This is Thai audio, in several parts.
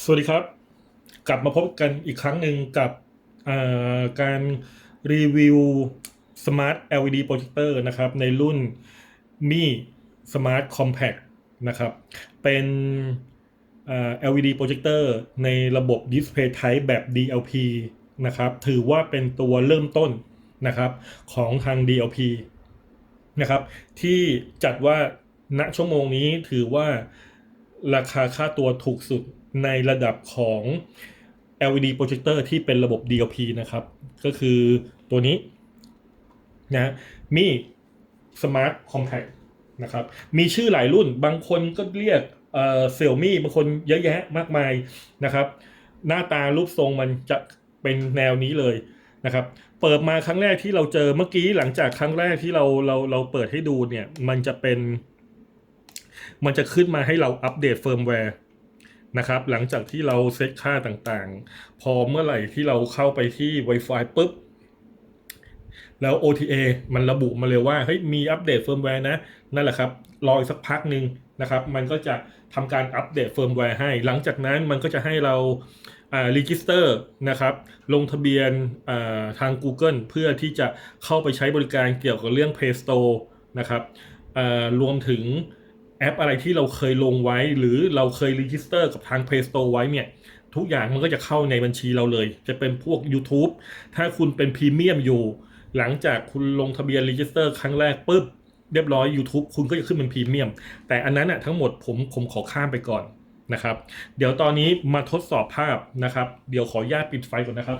สวัสดีครับ กลับมาพบกันอีกครั้งหนึ่งกับการรีวิว Smart LED Projector นะครับ ในรุ่น Mi Smart Compact นะครับ เป็น LED Projector ในระบบ Display Type แบบ DLP นะครับ ถือว่าเป็นตัวเริ่มต้นนะครับของทาง DLP นะครับที่จัดว่าณชั่วโมงนี้ถือว่าราคาค่าตัวถูกสุด ในระดับของ LED projector ที่เป็นระบบ DLP นะครับ ก็คือตัวนี้นะมี Smart Compact นะครับมีชื่อหลายรุ่นบางคนก็เรียกเอ่อ Xiaomi บางคนเยอะแยะมากมายนะครับ หน้าตารูปทรงมันจะเป็นแนวนี้เลยนะครับ เปิดมาครั้งแรกที่เราเจอเมื่อกี้หลังจากครั้งแรกที่เราเราเราเปิดให้ดูเนี่ย มันจะเป็น มันจะขึ้นมาให้เราอัปเดตเฟิร์มแวร์ นะครับ หลังจากที่เราเซตค่าต่างๆ พอเมื่อไหร่ที่เราเข้าไปที่ Wi-Fi ปุ๊บ แล้ว OTA มันระบุมาเลยว่าเฮ้ยมีอัปเดตเฟิร์มแวร์นะ นั่นแหละครับ รออีกสักพักหนึ่งนะครับ มันก็จะทำการอัปเดตเฟิร์มแวร์ให้ หลังจากนั้นมันก็จะให้เราอ่า register นะครับลงทะเบียนอ่าทาง Google เพื่อที่จะเข้าไปใช้บริการเกี่ยวกับเรื่อง Play Store นะครับอ่ารวมถึง แอปอะไรที่เราเคยลงไว้ หรือเราเคย register กับทาง Play Store ไว้เนี่ย ทุกอย่างมันก็จะเข้าในบัญชีเราเลย จะเป็นพวก YouTube ถ้าคุณเป็นพรีเมียมอยู่ หลังจากคุณลงทะเบียน register ครั้งแรกปุ๊บเรียบร้อย YouTube คุณก็จะขึ้นเป็นพรีเมียม แต่อันนั้นน่ะทั้งหมดผมผมขอข้ามไปก่อนนะครับ เดี๋ยวตอนนี้มาทดสอบภาพนะครับ เดี๋ยวขออนุญาตปิดไฟก่อนนะครับ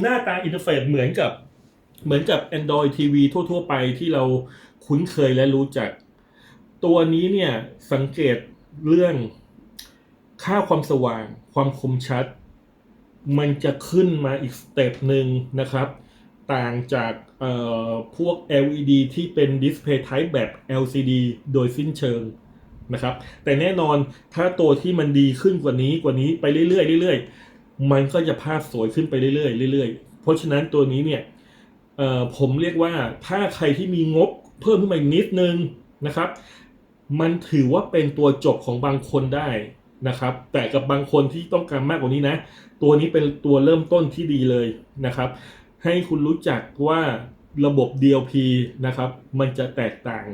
หน้าตาอินเทอร์เฟซเหมือนกับ เหมือนกับ Android TV ทั่ว ๆ ไปที่เราคุ้นเคยและรู้จัก ตัวนี้เนี่ยสังเกตเรื่องค่าความสว่าง ความคมชัด มันจะขึ้นมาอีกสเต็ปหนึ่งนะครับ ต่างจากพวก LED ที่เป็น Display Type แบบ LCD โดยสิ้นเชิงนะครับ แต่แน่นอนถ้าตัวที่มันดีขึ้นกว่านี้กว่านี้ไปเรื่อยๆเรื่อยๆมันก็จะภาพสวยขึ้นไปเรื่อยๆเรื่อยๆ เพราะฉะนั้นตัวนี้เนี่ย เอ่อผมเรียกว่าถ้าใครที่มีงบเพิ่มขึ้นมาอีกนิดนึงนะครับ มันถือว่าเป็นตัวจบของบางคนได้นะครับ แต่กับบางคนที่ต้องการมากกว่านี้นะ ตัวนี้เป็นตัวเริ่มต้นที่ดีเลยนะครับ ให้คุณรู้จักว่าระบบ DLP นะครับ มันจะแตกต่าง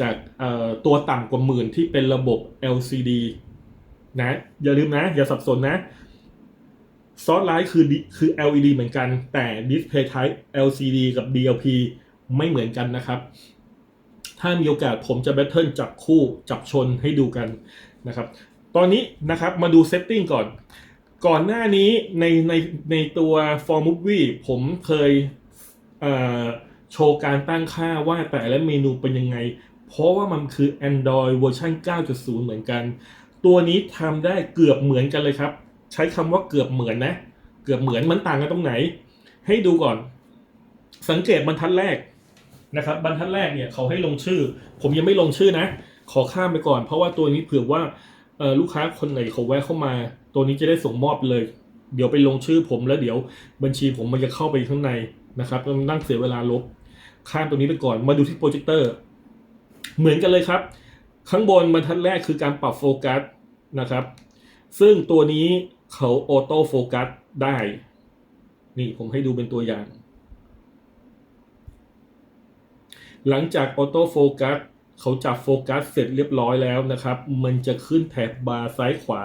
จากตัวต่ำกว่าหมื่นที่เป็นระบบ LCD นะอย่าลืมนะ อย่าสับสนนะ ซอสไลท์คือคือ LED เหมือนกัน แต่ Display Type LCD กับ DLP ไม่เหมือนกันนะครับ ถ้ามีโอกาสผมจะแบทเทิลจับคู่จับชนให้ดูกันนะครับ ตอนนี้นะครับมาดูเซตติ้งก่อน ก่อนหน้านี้ในในในตัว For Movie ผมเคยเโชว์การตั้งค่าว่าแต่ละเมนูเป็นยังไง เพราะว่ามันคือ Android เวอร์ชัน9.0 เหมือนกัน ตัวนี้ทำได้เกือบเหมือนกันเลยครับ ใช้คำว่าเกือบเหมือนนะ เกือบเหมือนมันต่างกันตรงไหน ให้ดูก่อน สังเกตบรรทัดแรกนะครับ บรรทัดแรกเนี่ยเขาให้ลงชื่อ ผมยังไม่ลงชื่อนะ ขอข้ามไปก่อน เพราะว่าตัวนี้เผื่อว่าลูกค้าคนไหนเขาแวะเข้ามา ตัวนี้จะได้ส่งมอบเลย เดี๋ยวไปลงชื่อผมแล้วเดี๋ยวบัญชีผมมันจะเข้าไปข้างในนะครับแล้วนั่งเสียเวลาลบ ข้ามตัวนี้ไปก่อน มาดูที่โปรเจคเตอร์ เหมือนกันเลยครับ ข้างบนบรรทัดแรกคือการปรับโฟกัสนะครับ ซึ่งตัวนี้ เขาออโต้โฟกัสได้ นี่ผมให้ดูเป็นตัวอย่าง หลังจากออโต้โฟกัสเขาจับโฟกัสเสร็จเรียบร้อยแล้วนะครับ มันจะขึ้นแถบบาร์ซ้ายขวา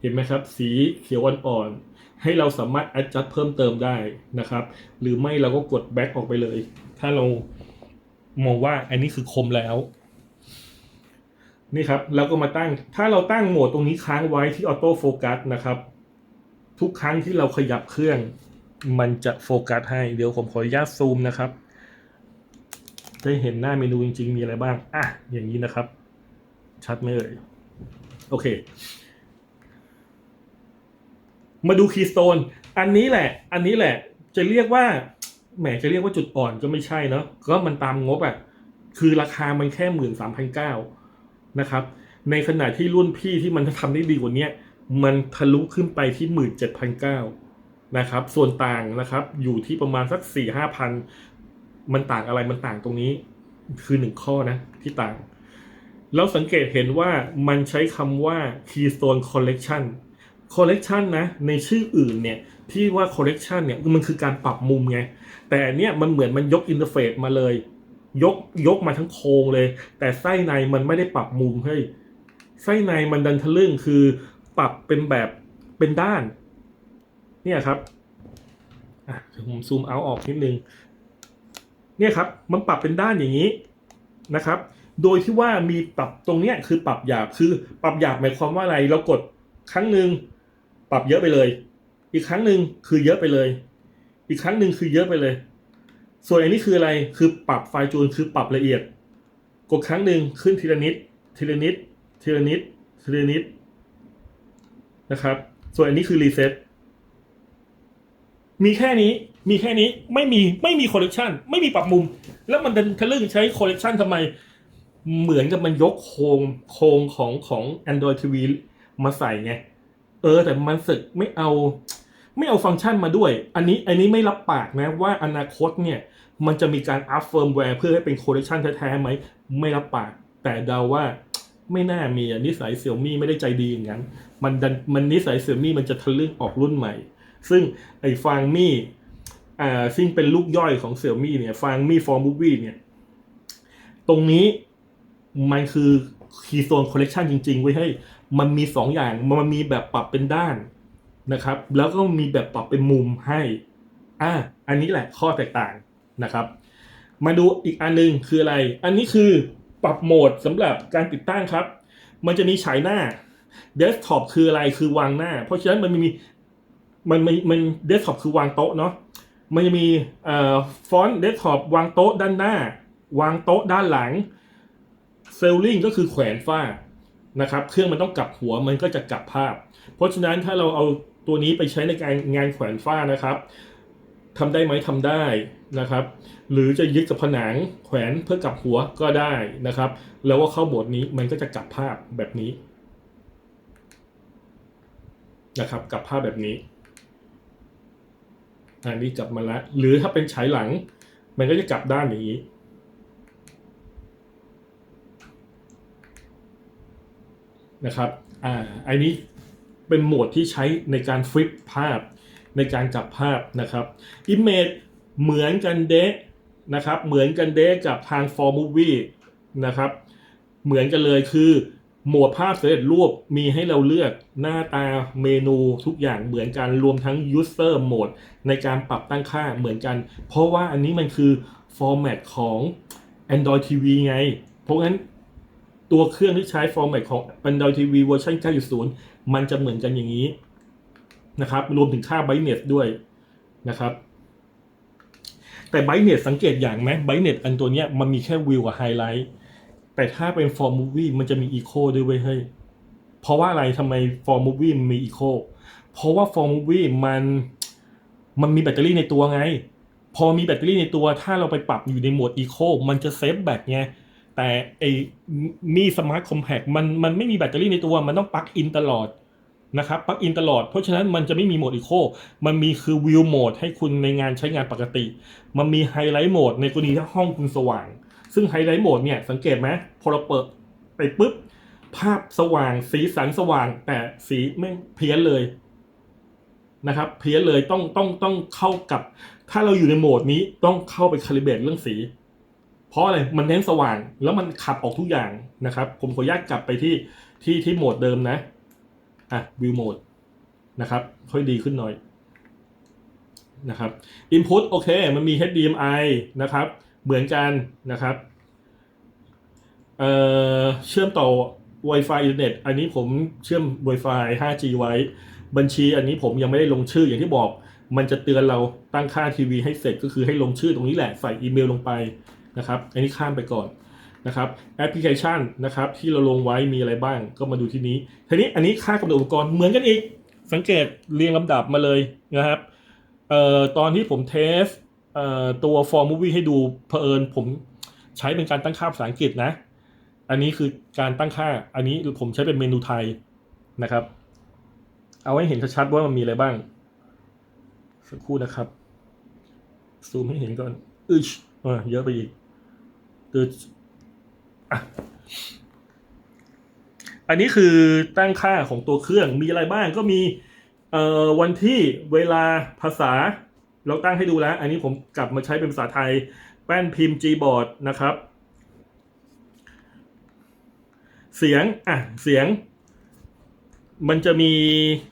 เห็นไหมครับ สีเขียวอ่อนๆให้เราสามารถ adjust เพิ่มเติมได้นะครับ หรือไม่เราก็กด back ออกไปเลย ถ้าเรามองว่าอันนี้คือคมแล้ว นี่ครับเราก็มาตั้ง ถ้าเราตั้งโหมดตรงนี้ค้างไว้ที่ออโต้โฟกัสนะครับ ทุกครั้งที่เราขยับเครื่องมันจะโฟกัสให้ เดี๋ยวผมขออนุญาตซูมนะครับ ได้เห็นหน้าเมนูจริง ๆ มีอะไรบ้าง อะ อย่างนี้นะครับ ชัดไหมเอ่ย โอเค มาดูคีย์สโตน อันนี้แหละ อันนี้แหละ จะเรียกว่า แหม จะเรียกว่าจุดอ่อนก็ไม่ใช่เนาะ ก็มันตามงบอะ่ะ คือราคามันแค่หมื่นสามพันเก้านะครับ ในขณะที่รุ่นพี่ที่มันทำได้ดีกว่าเนี้ย มันทะลุขึ้นไปที่หมื่นเจ็ดพันเก้านะครับ ส่วนต่างนะครับ อยู่ที่ประมาณสักสี่ห้าพันมันต่างอะไรมันต่างตรงนี้ คือหนึ่งข้อนะที่ต่าง แล้วสังเกตเห็นว่ามันใช้คำว่า Keystone Collection Collection นะ ในชื่ออื่นเนี่ยที่ว่า Collection เนี่ยมันคือการปรับมุมไง แต่เนี่ยมันเหมือนมันยกอินเทอร์เฟซมาเลย ยกยกมาทั้งโครงเลย แต่ไส้ในมันไม่ได้ปรับมุมเฮ้ยไส้ในมันดันทะลึ่งคือ ปรับเป็นแบบเป็นด้าน เนี่ยครับอะเดี๋ยวผมซูมเอาออกนิดนึง เนี่ยครับ มันปรับเป็นด้านอย่างนี้นะครับ โดยที่ว่ามีปรับตรงเนี้ยคือปรับหยาบคือปรับหยาบหมายความว่าอะไร เรากดครั้งหนึ่งปรับเยอะไปเลย อีกครั้งหนึ่งคือเยอะไปเลย อีกครั้งหนึ่งคือเยอะไปเลย ส่วนอันนี้คืออะไร คือปรับไฟจูนคือปรับละเอียด กดครั้งหนึ่งขึ้นทีละนิด ทีละนิด ทีละนิด ทีละนิด นะครับ ส่วนอันนี้คือรีเซ็ตมีแค่นี้ มีแค่นี้ ไม่มี ไม่มีคอลเลกชันไม่มีปรับมุม แล้วมันเดินทะลึ่งใช้คอลเลกชันทำไม เหมือนกับมันยกโครงโครงของของ Android TV มาใส่ไง เออ แต่มันสึกไม่เอา ไม่เอาฟังก์ชันมาด้วย อันนี้ อันนี้ไม่รับปากนะว่าอนาคตเนี่ย มันจะมีการอัพเฟิร์มแวร์เพื่อให้เป็นคอลเลกชันแท้ๆไหม ไม่รับปาก แต่เดาว่าไม่น่ามีอะนิสัยเสี่ยมี่ไม่ได้ใจดีอย่างนั้น มันดันมันนิสัยเสี่ยมี่มันจะทะลึ่งออกรุ่นใหม่ ซึ่งไอ้ฟางมี่อ่าซึ่งเป็นลูกย่อยของเสี่ยมี่เนี่ยฟางมี่ฟอร์มูวี่เนี่ยตรงนี้มันคือคีโซนคอลเลกชันจริงๆไว้ให้มันมีสองอย่างมันมีแบบปรับเป็นด้านนะครับ แล้วก็มีแบบปรับเป็นมุมให้อ่าอันนี้แหละข้อแตกต่างนะครับ มาดูอีกอันหนึงคืออะไร อันนี้คือปรับโหมดสำหรับการติดตั้งครับ มันจะมีฉายหน้า เดสก์ท็อปคืออะไรคือวางหน้า เพราะฉะนั้นมันมีมันมันมันเดสก์ท็อปคือวางโต๊ะเนาะมันจะมีเอ่อฟอนต์เดสก์ท็อปวางโต๊ะด้านหน้า วางโต๊ะด้านหลังเซลลิงก็คือแขวนฝ้านะครับ เครื่องมันต้องกลับหัวมันก็จะกลับภาพ เพราะฉะนั้นถ้าเราเอาตัวนี้ไปใช้ในการงานแขวนฝ้านะครับทำได้ไหมทำได้นะครับ หรือจะยึดกับผนังแขวนเพื่อกลับหัวก็ได้นะครับ แล้วว่าเข้าโหมดนี้มันก็จะกลับภาพแบบนี้ นะครับกับภาพแบบนี้อันนี้กลับมาแล้ว หรือถ้าเป็นฉายหลัง มันก็จะกลับด้านอย่างนี้นะครับ อ่า อันนี้เป็นโหมดที่ใช้ในการฟลิปภาพในการกลับภาพนะครับ Image เหมือนกันเดะนะครับ เหมือนกันเดะกับทาง For Movie นะครับ เหมือนกันเลยคือ หมดภาพสำเร็จรูปมีให้เราเลือกหน้าตาเมนูทุกอย่างเหมือนกันรวมทั้ง User Mode ในการปรับตั้งค่าเหมือนกัน เพราะว่าอันนี้มันคือ Format ของ Android TV ไง เพราะงั้นตัวเครื่องที่ใช้ Format ของ Android TV เวอร์ชัน9.0 มันจะเหมือนกันอย่างนี้นะครับ รวมถึงค่า Brightness ด้วยนะครับ แต่ Brightness สังเกตอย่างไหม Brightness อันตัวเนี้ยมันมีแค่วิวกับไฮไลท์ แต่ถ้าเป็น For Movie มันจะมี Echo ด้วยเว้ยเฮ้ยเพราะว่าอะไรทำไม For Movie มันมี Echo เพราะว่า For Movie มันมันมีแบตเตอรี่ในตัวไง พอมีแบตเตอรี่ในตัวถ้าเราไปปรับอยู่ในโหมด Eco มันจะเซฟแบตไงแต่ไอ้มีสมาร์ทคอมแพคมันมันไม่มีแบตเตอรี่ในตัวมันต้องปลั๊กอินตลอดนะครับปลั๊กอินตลอด เพราะฉะนั้นมันจะไม่มีโหมดอีโคมันมีคือวิวโหมดให้คุณในงานใช้งานปกติ มันมีไฮไลท์โหมดในกรณีถ้าห้องคุณสว่าง ซึ่งไฮไลท์โหมดเนี่ยสังเกตไหมพอเราเปิดไปปุ๊บ ภาพสว่างสีสันสว่าง แต่สีไม่เพี้ยนเลยนะครับเพี้ยนเลยต้องต้องต้องเข้ากับ ถ้าเราอยู่ในโหมดนี้ต้องเข้าไปคาลิเบตเรื่องสี เพราะอะไรมันเน้นสว่างแล้วมันขับออกทุกอย่างนะครับ ผมขออนุญาตกลับไปที่ที่ที่โหมดเดิมนะอะวิวโหมดนะครับ ค่อยดีขึ้นหน่อยนะครับ Input โอเค มันมี HDMI นะครับ เหมือนกันนะครับ เอ่อเชื่อมต่อ Wi-Fi อินเทอร์เน็ตอันนี้ผมเชื่อม Wi-Fi 5G ไว้ บัญชีอันนี้ผมยังไม่ได้ลงชื่ออย่างที่บอก มันจะเตือนเราตั้งค่าทีวีให้เสร็จก็คือให้ลงชื่อตรงนี้แหละใส่อีเมลลงไปนะครับ อันนี้ข้ามไปก่อนนะครับแอปพลิเคชันนะครับที่เราลงไว้มีอะไรบ้างก็มาดูที่นี้ทีนี้อันนี้ค่ากำหนดอุปกรณ์เหมือนกันอีก สังเกตเรียงลำดับมาเลยนะครับเอ่อตอนที่ผมเทส ตัว For Movie ให้ดูเผอิญผมใช้เป็นการตั้งค่าภาษาอังกฤษนะ อันนี้คือการตั้งค่า อันนี้ผมใช้เป็นเมนูไทยนะครับ เอาให้เห็นชัดๆว่ามันมีอะไรบ้าง สักครู่นะครับ ซูมให้เห็นก่อนอึชเยอะไปอีกตืดอันนี้คือตั้งค่าของตัวเครื่องมีอะไรบ้างก็มีเอ่อวันที่เวลาภาษา เราตั้งให้ดูแล้ว อันนี้ผมกลับมาใช้เป็นภาษาไทย แป้นพิมพ์ Gboard นะครับ เสียง อะ เสียง มันจะมี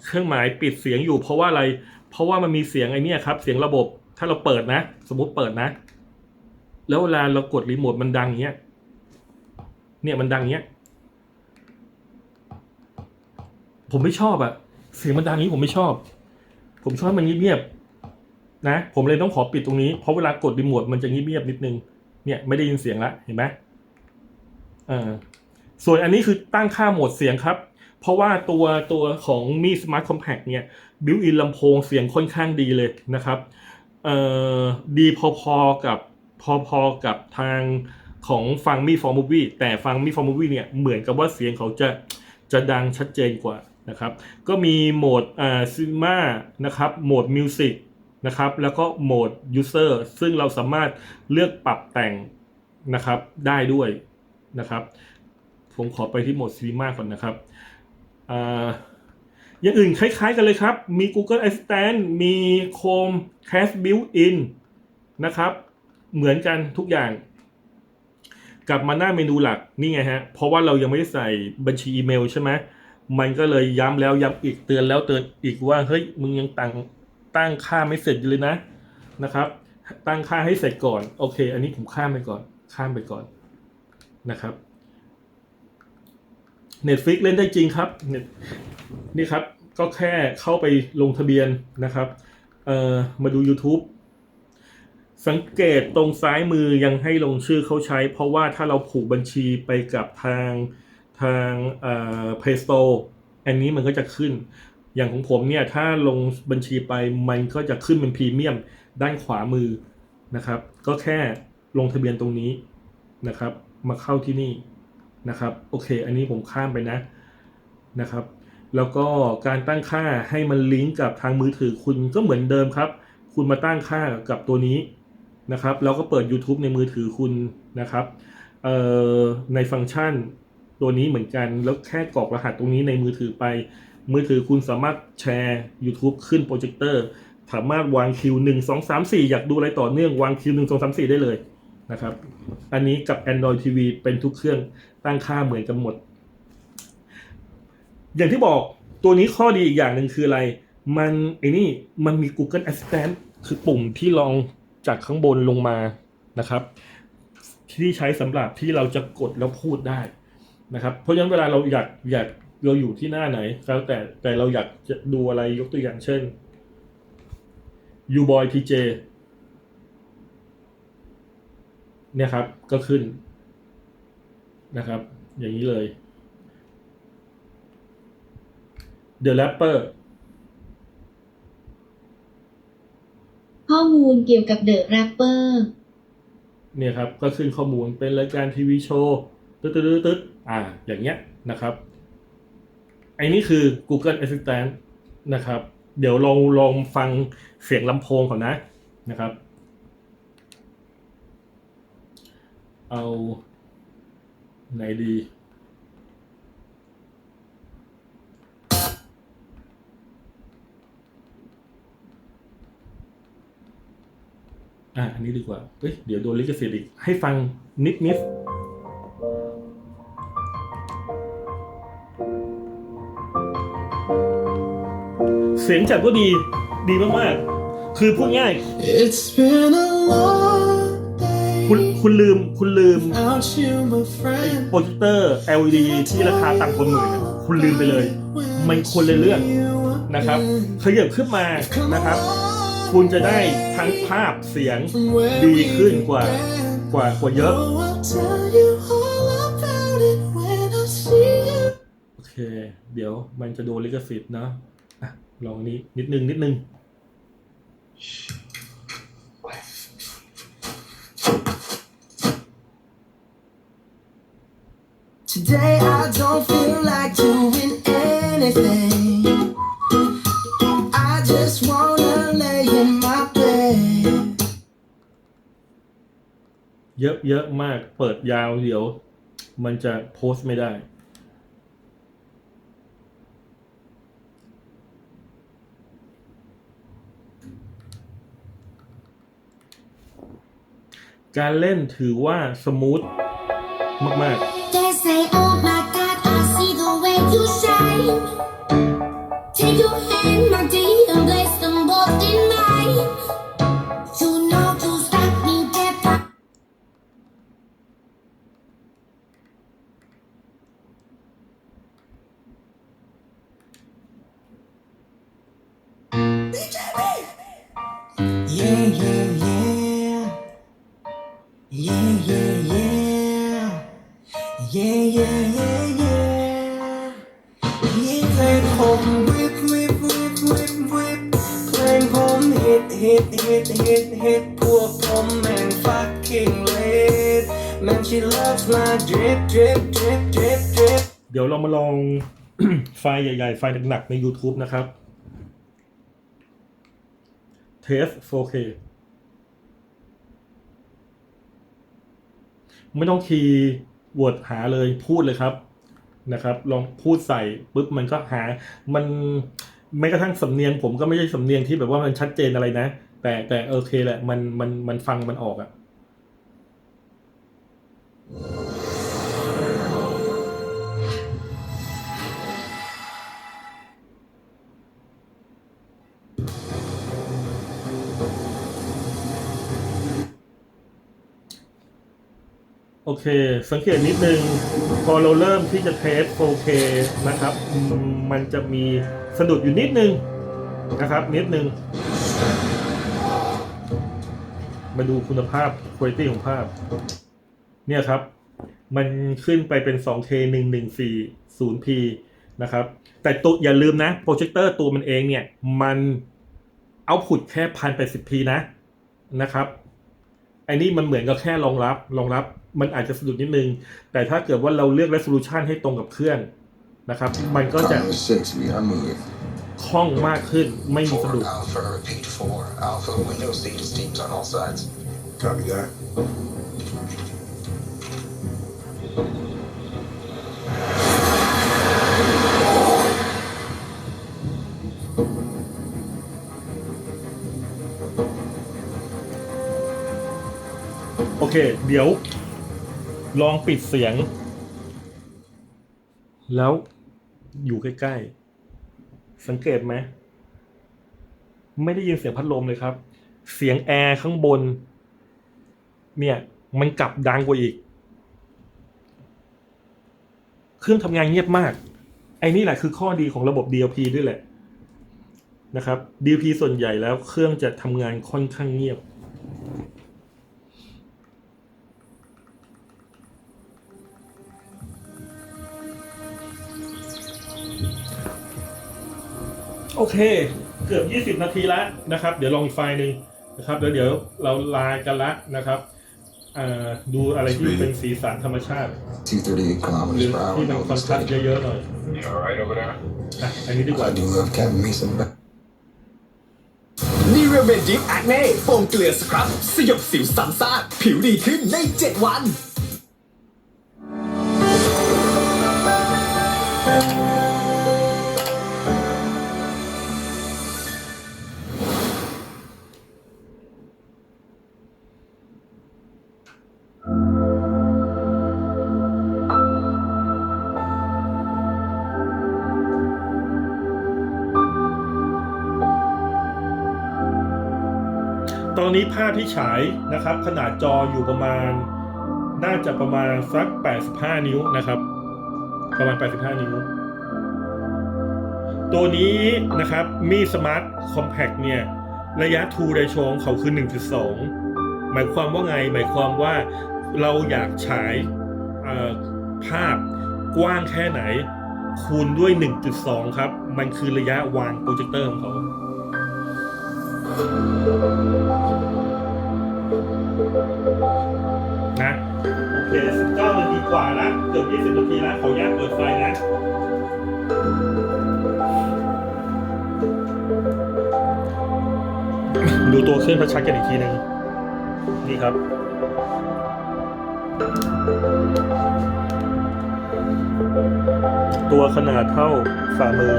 เครื่องหมายปิดเสียงอยู่ เพราะว่าอะไร เพราะว่ามันมีเสียงไอ้นี่ครับ เสียงระบบ ถ้าเราเปิดนะ สมมติเปิดนะ แล้วเวลาเรากดรีโมทมันดังเงี้ย เนี่ยมันดังเงี้ย ผมไม่ชอบอะเสียงมันดังนี้ผมไม่ชอบ ผมชอบมันเงียบๆ นะผมเลยต้องขอปิดตรงนี้ เพราะเวลากดรีโมทมันจะเงียบๆนิดนึง เนี่ยไม่ได้ยินเสียงละเห็นไหมเออส่วนอันนี้คือตั้งค่าโหมดเสียงครับ เพราะว่าตัวตัวของมี Smart Compact เนี่ยบิวอินลำโพงเสียงค่อนข้างดีเลยนะครับเอ่อดีพอๆกับพอๆกับทางของฟังมีฟอร์มูวี่แต่ฟังมีฟอร์มูวี่เนี่ยเหมือนกับว่าเสียงเขาจะจะดังชัดเจนกว่านะครับ ก็มีโหมดอ่าซิมานะครับโหมดมิวสิก นะครับ แล้วก็โหมดยูเซอร์ซึ่งเราสามารถเลือกปรับแต่งนะครับได้ด้วยนะครับ ผมขอไปที่โหมดซีมาก่อนนะครับอย่างอื่นคล้ายๆกันเลยครับ มี Google Assistant มี Chromecast Built-in นะครับ เหมือนกันทุกอย่าง กลับมาหน้าเมนูหลักนี่ไงฮะ เพราะว่าเรายังไม่ได้ใส่บัญชีอีเมลใช่ไหมมันก็เลยย้ำแล้วย้ำอีกเตือนแล้วเตือนอีกว่า เฮ้ย มึงยังตั้ง ตั้งค่าไม่เสร็จเลยนะนะครับ ตั้งค่าให้เสร็จก่อนโอเค อันนี้ผมข้ามไปก่อน ข้ามไปก่อนนะครับ Netflix เล่นได้จริงครับ นี่ครับก็แค่เข้าไปลงทะเบียนนะครับเอ่อมาดู YouTube สังเกตตรงซ้ายมือยังให้ลงชื่อเขาใช้ เพราะว่าถ้าเราผูกบัญชีไปกับทางทางเอ่อ Play Store อันนี้มันก็จะขึ้น อย่างของผมเนี่ยถ้าลงบัญชีไปมันก็จะขึ้นเป็นพรีเมียมด้านขวามือนะครับ ก็แค่ลงทะเบียนตรงนี้นะครับ มาเข้าที่นี่นะครับโอเค อันนี้ผมข้ามไปนะนะครับ แล้วก็การตั้งค่าให้มันลิงก์กับทางมือถือคุณก็เหมือนเดิมครับ คุณมาตั้งค่ากับตัวนี้นะครับแล้วก็เปิด YouTube ในมือถือคุณนะครับในฟังก์ชันตัวนี้เหมือนกันแล้วแค่กรอกรหัสตรงนี้ในมือถือไป มือถือคุณสามารถแชร์ YouTube ขึ้นโปรเจคเตอร์สามารถวางคิวหนึ่งสองสามสี่อยากดูอะไรต่อเนื่องวางคิวหนึ่งสองสามสี่ได้เลยนะครับ อันนี้กับ Android TV เป็นทุกเครื่องตั้งค่าเหมือนกันหมด อย่างที่บอกตัวนี้ข้อดีอีกอย่างหนึ่งคืออะไร มันไอ้นี่มันมี Google Assistant คือปุ่มที่ลองจากข้างบนลงมานะครับ ที่ใช้สำหรับที่เราจะกดแล้วพูดได้นะครับ เพราะฉะนั้นเวลาเราอยากอยาก เราอยู่ที่หน้าไหนแล้วแต่แต่เราอยากจะดูอะไรยกตัวอย่างเช่น u b o y TJ เนี่ยครับก็ขึ้นนะครับ อย่างนี้เลย The Rapper ข้อมูลเกี่ยวกับเดอะแรปเปอร์เนี่ยครับ ก็ขึ้นข้อมูลเป็นรายการทีวีโชว์ ตึ๊ดตึ๊ดตึ๊ดตึ๊ดอ่า อย่างเงี้ยนะครับไอ้นี่คือ Google Assistant นะครับ เดี๋ยวลองลองฟังเสียงลำโพงก่อนนะนะครับ เอา ไหนดี อะ อันนี้ดีกว่าเอ้ย เดี๋ยวโดนลิขสิทธิ์อีก ให้ฟังนิดนิด เสียงจัดก็ดีดีมากๆ คือพูดง่าย It's been a long คุณ day คุณลืมคุณลืม without you, my friend. โปรเจคเตอร์ LED ที่ราคาต่ำกว่าหมื่นอะคุณลืมไปเลย มันคนละเรื่องนะครับขยับขึ้นมานะครับ คุณจะได้ทั้งภาพเสียงดีขึ้นกว่ากว่ากว่าเยอะ Oh, I'll tell you all about it when I see you. โอเค เดี๋ยวมันจะโดนลิขสิทธิ์นะอะ ลองอันนี้นิดนึงนิดนึง Today I don't feel like doing anything. I just wanna lay in my bed. เยอะเยอะมากเปิดยาวเดี๋ยว มันจะโพสต์ไม่ได้ การเล่นถือว่าสมูทมากๆ They say, oh มาลองไฟล์ใหญ่ ๆ ไฟล์หนักๆใน YouTube นะครับเทส 4K ไม่ต้องคีย์วอร์ดหาเลยพูดเลยครับนะครับ ลองพูดใส่ปุ๊บมันก็หา มันแม้กระทั่งสำเนียง ผมก็ไม่ใช่สำเนียงที่แบบว่ามันชัดเจนอะไรนะ แต่แต่โอเคแหละ มันมันมันฟังมันออกอะ โอเค สังเกตนิดนึง พอเราเริ่มที่จะเทส 4K นะครับ มันจะมีสะดุดอยู่นิดนึงนะครับ นิดนึง มาดูคุณภาพคุณภาพของภาพ เนี่ยครับ มันขึ้นไปเป็น 2K 1140p นะครับ แต่ตัวอย่าลืมนะ โปรเจคเตอร์ตัวมันเองเนี่ย มันเอาพุตแค่ 1080p นะนะครับ ไอ้นี่มันเหมือนกับแค่รองรับรองรับ มันอาจจะสะดุดนิดนึง แต่ถ้าเกิดว่าเราเลือก resolution ให้ตรงกับเครื่องนะครับ มันก็จะคล่องมากขึ้นไม่มีสะดุด เค เดี๋ยว ลองปิดเสียง แล้วอยู่ใกล้ๆ สังเกตไหม ไม่ได้ยินเสียงพัดลมเลยครับ เสียงแอร์ข้างบน เนี่ย มันกลับดังกว่าอีก เครื่องทำงานเงียบมาก ไอ้นี่แหละคือข้อดีของระบบ DLP ด้วยแหละนะครับ DLP ส่วนใหญ่แล้วเครื่องจะทำงานค่อนข้างเงียบ โอเค เกือบ 20 นาทีแล้วนะครับ เดี๋ยวลองอีกไฟล์หนึ่งนะครับแล้วเดี๋ยวเราลากันละนะครับอ่าดูอะไรที่เป็นสีสันธรรมชาติ238หรือ kilometers per hour. ที่มัน No คอนทราสต์ mistake. เยอะๆหน่อย You alright over there? อะอันนี้ดีกว่า I do love Captain me some back. นิเวเวนดิฟแอคเน่โฟมเกลือสครับ สยบสิวซ้ำซากผิวดีขึ้นใน 7 วัน นนี้ภาพที่ฉายนะครับ ขนาดจออยู่ประมาณ น่าจะประมาณสัก 85 นิ้วนะครับ ประมาณ 85 นิ้ว ตัวนี้นะครับมีสมาร์ทคอมแพคเนี่ย ระยะ2 ratio ของเขาคือ 1.2 หมายความว่าไง หมายความว่าเราอยากฉายภาพกว้างแค่ไหน คูณด้วย 1.2 ครับ มันคือระยะวางโปรเจคเตอร์ของเขา เกือบ20นาทีละขออนุญาตเปิดไฟนะดูตัวเครื่องชัดๆกันอีกทีหนึ่งนี่ครับ ตัวขนาดเท่าฝ่ามือ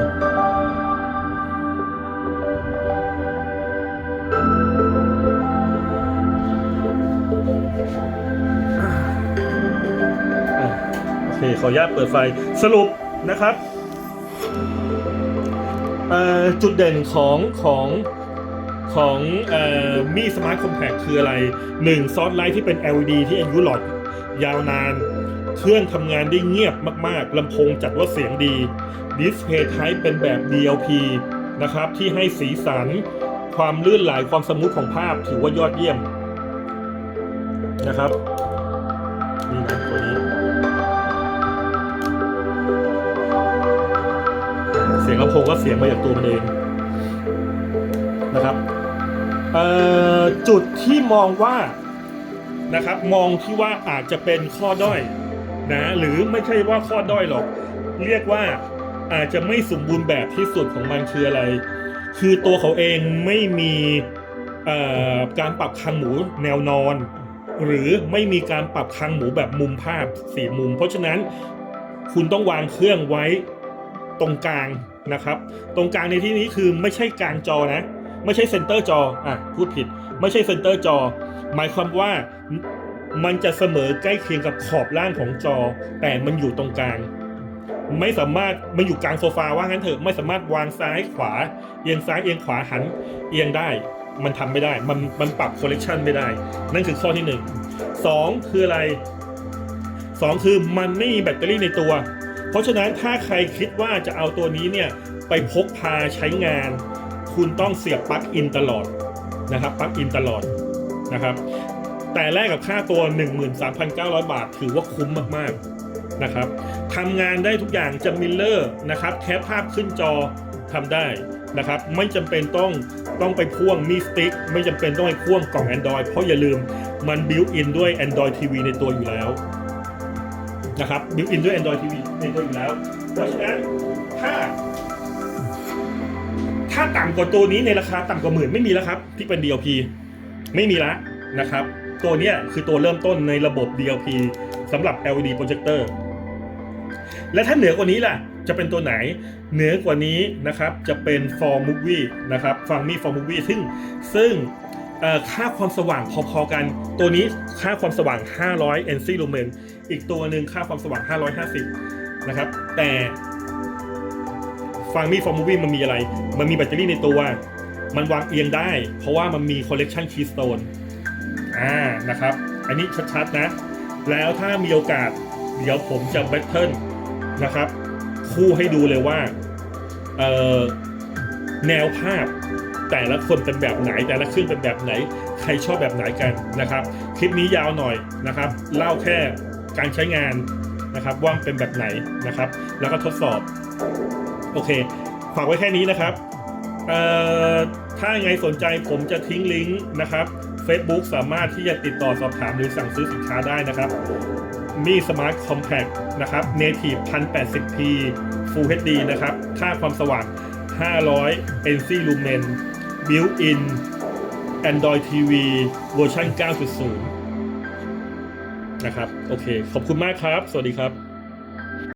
ขออนุญาตเปิดไฟสรุปนะครับจุดเด่นของของของอ่อมีสมาร์ทคอมแพคคืออะไร 1. ซอสไลท์ที่เป็น LED ที่อายุหลอดยาวนาน เครื่องทำงานได้เงียบมากๆลำโพงจัดว่าเสียงดีดิสเพย์ไทป์เป็นแบบ DLP นะครับที่ให้สีสันความลื่นไหลความสมูทของภาพถือว่ายอดเยี่ยมนะครับ เสียงลำโพงก็เสียงมาจากตัวมันเองนะครับจุดที่มองว่านะครับมองที่ว่าอาจจะเป็นข้อด้อยนะหรือไม่ใช่ว่าข้อด้อยหรอก เรียกว่าอาจจะไม่สมบูรณ์แบบที่สุดของมันคืออะไร คือตัวเขาเองไม่มีการปรับคางหมูแนวนอน หรือไม่มีการปรับคางหมูแบบมุมภาพสี่มุม เพราะฉะนั้นคุณต้องวางเครื่องไว้ตรงกลาง นะครับ ตรงกลางในที่นี้คือไม่ใช่กลางจอนะ ไม่ใช่เซนเตอร์จออะพูดผิด ไม่ใช่เซนเตอร์จอ หมายความว่ามันจะเสมอใกล้เคียงกับขอบล่างของจอ แต่มันอยู่ตรงกลาง ไม่สามารถมันอยู่กลางโซฟาว่างั้นเถอะไม่สามารถวางซ้ายขวา เอียงซ้ายเอียงขวาหัน เอียงได้ มันทำไม่ได้ มันมันปรับคอลเลกชันไม่ได้ นั่นคือข้อที่หนึ่งสองคืออะไรสองคือมันไม่มีแบตเตอรี่ในตัว เพราะฉะนั้นถ้าใครคิดว่าจะเอาตัวนี้เนี่ยไปพกพาใช้งาน คุณต้องเสียบปลั๊กอินตลอดนะครับปลั๊กอินตลอดนะครับแต่แลกกับค่าตัว 13,900 บาท ถือว่าคุ้มมากๆนะครับทำงานได้ทุกอย่างจะมิลเลอร์นะครับแคปภาพขึ้นจอทำได้นะครับไม่จำเป็นต้องต้องไปพ่วงมีสติ๊กไม่จำเป็นต้องไปพ่วงกล่อง Android เพราะอย่าลืมมันบิวอินด้วย Android TV ในตัวอยู่แล้ว นะครับบิวอินด้วย Android TV ในตัวอยู่แล้ว เพราะฉะนั้นถ้า ถ้าต่ำกว่าตัวนี้ในราคาต่ำกว่าหมื่นไม่มีแล้วครับ ที่เป็น DLP ไม่มีละนะครับ ตัวเนี้ยคือตัวเริ่มต้นในระบบ DLP สำหรับ LED projector และถ้าเหนือกว่านี้ล่ะ จะเป็นตัวไหน เหนือกว่านี้นะครับ จะเป็น for movie นะครับฟังมี for movie ซึ่งซึ่งค่าความสว่างพอๆกัน ตัวนี้ค่าความสว่าง 500 NC lumen อีกตัวหนึ่งค่าความสว่าง 550 นะครับ แต่ฟังมี for movie มันมีอะไร มันมีแบตเตอรี่ในตัว มันวางเอียงได้ เพราะว่ามันมี collection keystone อ่านะครับ อันนี้ชัดๆนะ แล้วถ้ามีโอกาส เดี๋ยวผมจะแบทเทิลนะครับ คู่ให้ดูเลยว่าเอ่อแนวภาพแต่ละคนเป็นแบบไหนแต่ละเครื่องเป็นแบบไหน ใครชอบแบบไหนกันนะครับ คลิปนี้ยาวหน่อยนะครับ เล่าแค่ การใช้งานนะครับว่ามันเป็นแบบไหนนะครับ แล้วก็ทดสอบ โอเค ฝากไว้แค่นี้นะครับถ้ายังไงสนใจผมจะทิ้งลิงก์นะครับ Facebook สามารถที่จะติดต่อสอบถามหรือสั่งซื้อสินค้าได้นะครับ มีสมาร์ทคอมแพ t นะครับ Native 1080p Full HD นะครับ ค่าความสว่าง 500 NC Lumen Built-in Android TV เวอร์ชัน9.0 นะครับ โอเค ขอบคุณมากครับ สวัสดีครับ